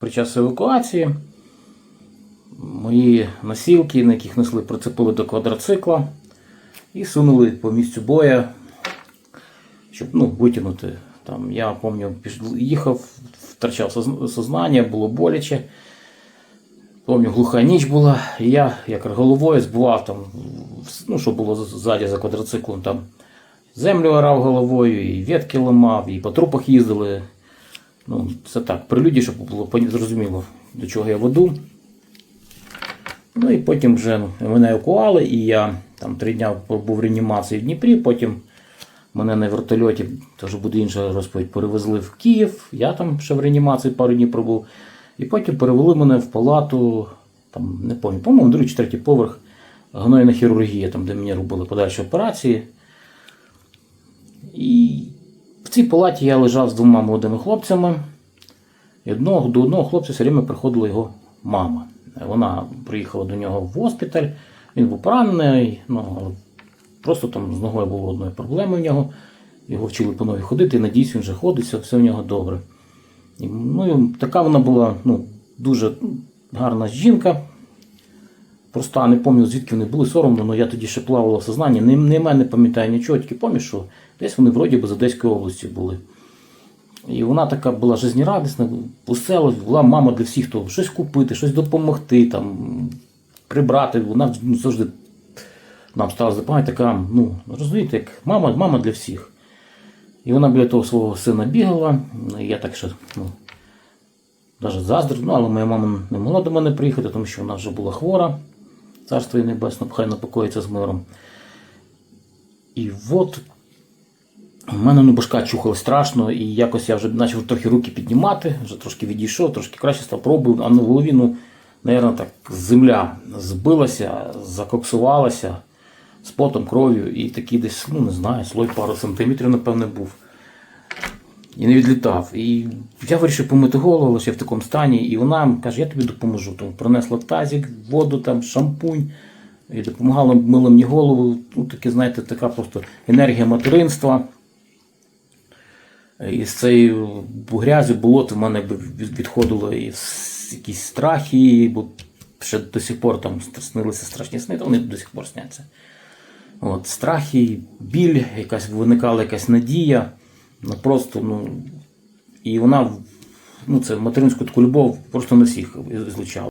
Під час евакуації мої носілки, на яких несли, прицепили до квадроцикла і сунули по місцю боя, щоб ну, витягнути. Там, я пам'ятаю, їхав, втрачав сознання, було боляче. Пам'ятаю, глуха ніч була, і я як головою збивав там, ну, що було ззаді за квадроциклом, там землю орав головою, і ветки ламав, і по трупах їздили. Ну, це так, прелюдія, щоб було зрозуміло, до чого я веду. Ну і потім вже ну, мене евакуали, і я там три дня був в реанімації в Дніпрі, потім мене на вертольоті, вже буде інша розповідь, перевезли в Київ, я там ще в реанімації пару днів пробув. І потім перевели мене в палату, там, не пам'ятаю, по-моєму, другий чи третій поверх, гнойна хірургія, там, де мені робили подальші операції. І цій палаті я лежав з двома молодими хлопцями. І одного, до одного хлопця все время приходила його мама. Вона приїхала до нього в госпіталь, він був поранений, ну, просто там з ногою було одної проблеми в нього. Його вчили по новій ходити, і надіюсь, він вже ходить, все- в нього добре. І, ну, така вона була ну, дуже гарна жінка. Проста не пам'ятаю, звідки вони були соромно, але я тоді ще плавала в сознанні. Не, не мене пам'ятаю нічого, тільки пам'ятаю, що десь вони вроді би з Одеської області були. І вона така була жизнерадісна, весела, була мама для всіх, хто щось купити, щось допомогти, там, прибрати. Вона ну, завжди нам стала запам'ятати така, ну, розумієте, як мама, мама для всіх. І вона біля того свого сина бігала, і я так ще ну, навіть заздрив, ну, але моя мама не могла до мене приїхати, тому що вона вже була хвора. Царство їй небесне, хай напокоїться з миром. І от у мене ну, башка чухала страшно, і якось я вже почав трохи руки піднімати, вже трошки відійшов, трошки краще став пробую, а на голові, ну, наверное, так земля збилася, закоксувалася з потом, кров'ю, і такий десь, ну не знаю, слой пару сантиметрів, напевне, був. І не відлітав. І я вирішив помити голову лише в такому стані, і вона каже, я тобі допоможу. Тому принесла тазик, воду, там, шампунь, і допомагала мила мені голову. Ну, таке, знаєте, така просто енергія материнства. І з цієї грязі болот в мене відходило і якісь страхи, бо ще до сих пор там снилися страшні сни, то вони до сих пор сняться. От, страхи, біль, якась виникала якась надія. Ну, просто, ну, і вона, ну, це материнську таку любов просто на всіх злучала.